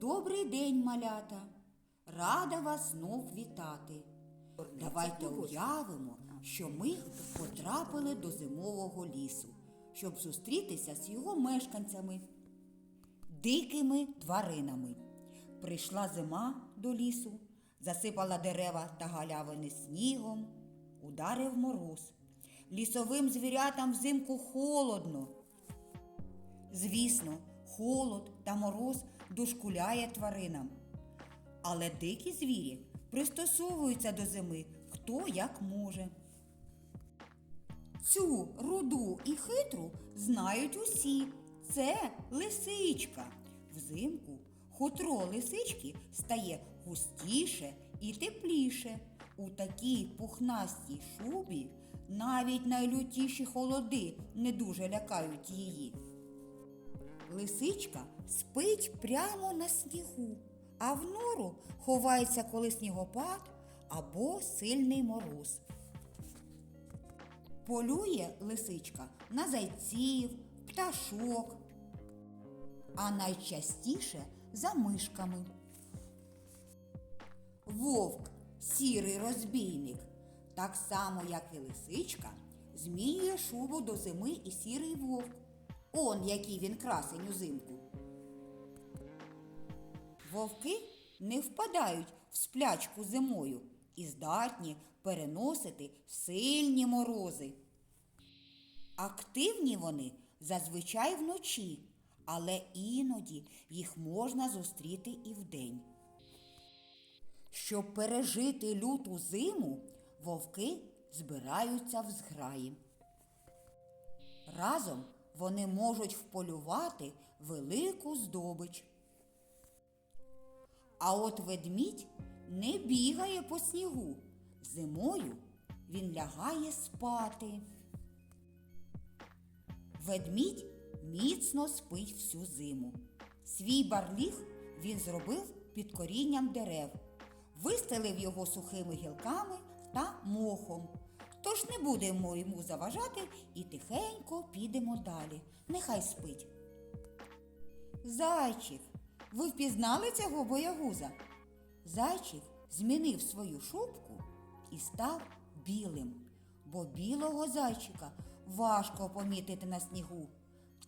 Добрий день, малята! Рада вас знов вітати. Давайте уявимо, що ми потрапили до зимового лісу, щоб зустрітися з його мешканцями, дикими тваринами. Прийшла зима до лісу, засипала дерева та галявини снігом, ударив мороз. Лісовим звірятам взимку холодно. Звісно, холод та мороз дошкуляє тваринам. Але дикі звірі пристосовуються до зими хто як може. Цю руду і хитру знають усі. Це лисичка. Взимку хутро лисички стає густіше і тепліше. У такій пухнастій шубі навіть найлютіші холоди не дуже лякають її. Лисичка спить прямо на снігу, а в нору ховається, коли снігопад або сильний мороз. Полює лисичка на зайців, пташок, а найчастіше за мишками. Вовк, сірий розбійник, так само, як і лисичка, змінює шубу до зими і сірий вовк. Он який він красень узимку. Вовки не впадають в сплячку зимою і здатні переносити сильні морози. Активні вони зазвичай вночі, але іноді їх можна зустріти і вдень. Щоб пережити люту зиму, вовки збираються в зграї. Разом вони можуть вполювати велику здобич. А от ведмідь не бігає по снігу. Зимою він лягає спати. Ведмідь міцно спить всю зиму. Свій барліг він зробив під корінням дерев, вистелив його сухими гілками та мохом. Тож не будемо йому заважати і тихенько підемо далі. Нехай спить. Зайчик, ви впізнали цього боягуза? Зайчик змінив свою шубку і став білим, бо білого зайчика важко помітити на снігу.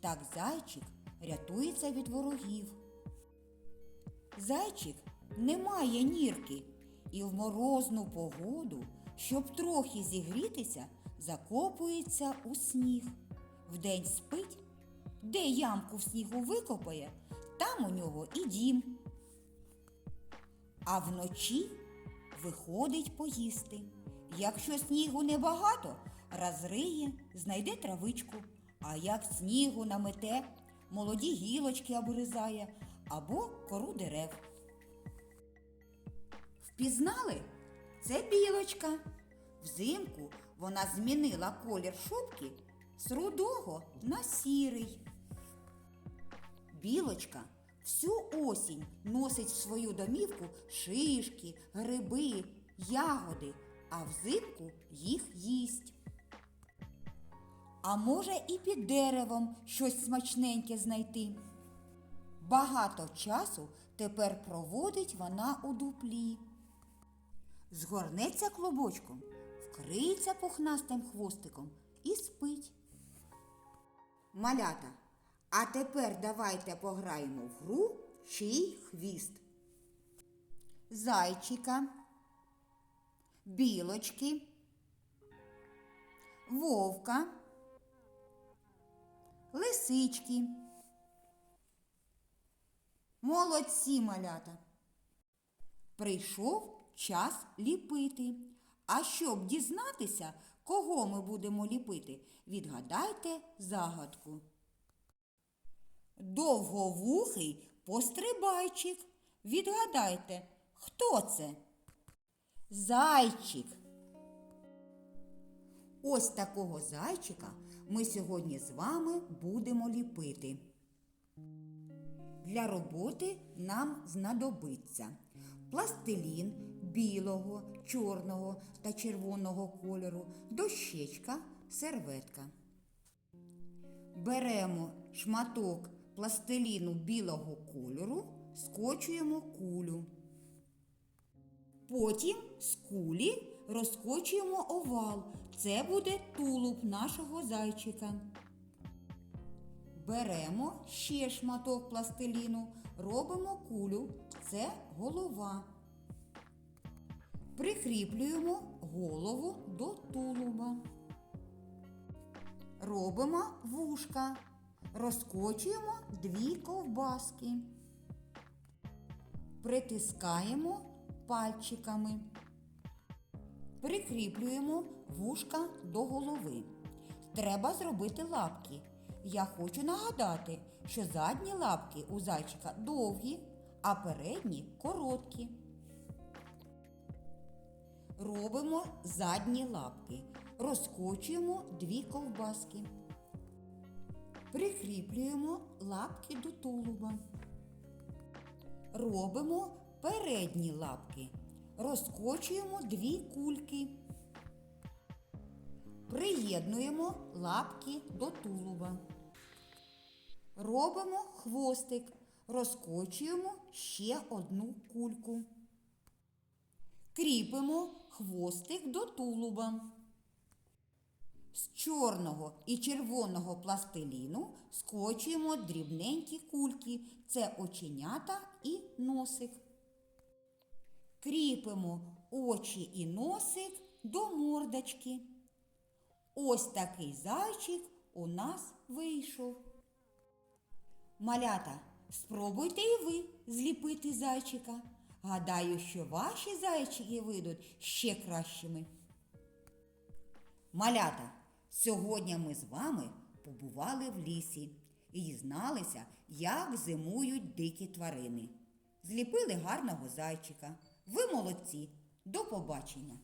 Так зайчик рятується від ворогів. Зайчик не має нірки і в морозну погоду, щоб трохи зігрітися, закопується у сніг. Вдень спить, де ямку в снігу викопає, там у нього і дім. А вночі виходить поїсти. Якщо снігу небагато, розриє, знайде травичку, а як снігу намете, молоді гілочки обризає або кору дерев. Впізнали? Це білочка. Взимку вона змінила колір шубки з рудого на сірий. Білочка всю осінь носить в свою домівку шишки, гриби, ягоди, а взимку їх їсть. А може і під деревом щось смачненьке знайти. Багато часу тепер проводить вона у дуплі. Згорнеться клубочком, вкриється пухнастим хвостиком і спить. Малята, а тепер давайте пограємо в гру чий хвіст. Зайчика, білочки, вовка, лисички. Молодці малята. Прийшов час ліпити. А щоб дізнатися, кого ми будемо ліпити, відгадайте загадку. Довговухий пострибайчик. Відгадайте, хто це? Зайчик. Ось такого зайчика ми сьогодні з вами будемо ліпити. Для роботи нам знадобиться пластилін білого, чорного та червоного кольору, дощечка, серветка. Беремо шматок пластиліну білого кольору скочуємо кулю. Потім з кулі розкочуємо овал. Це буде тулуб нашого зайчика. Беремо ще шматок пластиліну, робимо кулю. Це голова. Прикріплюємо голову до тулуба. Робимо вушка. Розкочуємо дві ковбаски. Притискаємо пальчиками. Прикріплюємо вушка до голови. Треба зробити лапки. Я хочу нагадати, що задні лапки у зайчика довгі, а передні короткі. Робимо задні лапки. Розкочуємо дві ковбаски. Прикріплюємо лапки до тулуба. Робимо передні лапки. Розкочуємо дві кульки. Приєднуємо лапки до тулуба. Робимо хвостик. Розкочуємо ще одну кульку. Кріпимо хвостик до тулуба. З чорного і червоного пластиліну скочуємо дрібненькі кульки. Це оченята і носик. Кріпимо очі і носик до мордочки. Ось такий зайчик у нас вийшов. Малята, спробуйте і ви зліпити зайчика. Гадаю, що ваші зайчики вийдуть ще кращими. Малята, сьогодні ми з вами побували в лісі і дізналися, як зимують дикі тварини. Зліпили гарного зайчика. Ви молодці. До побачення!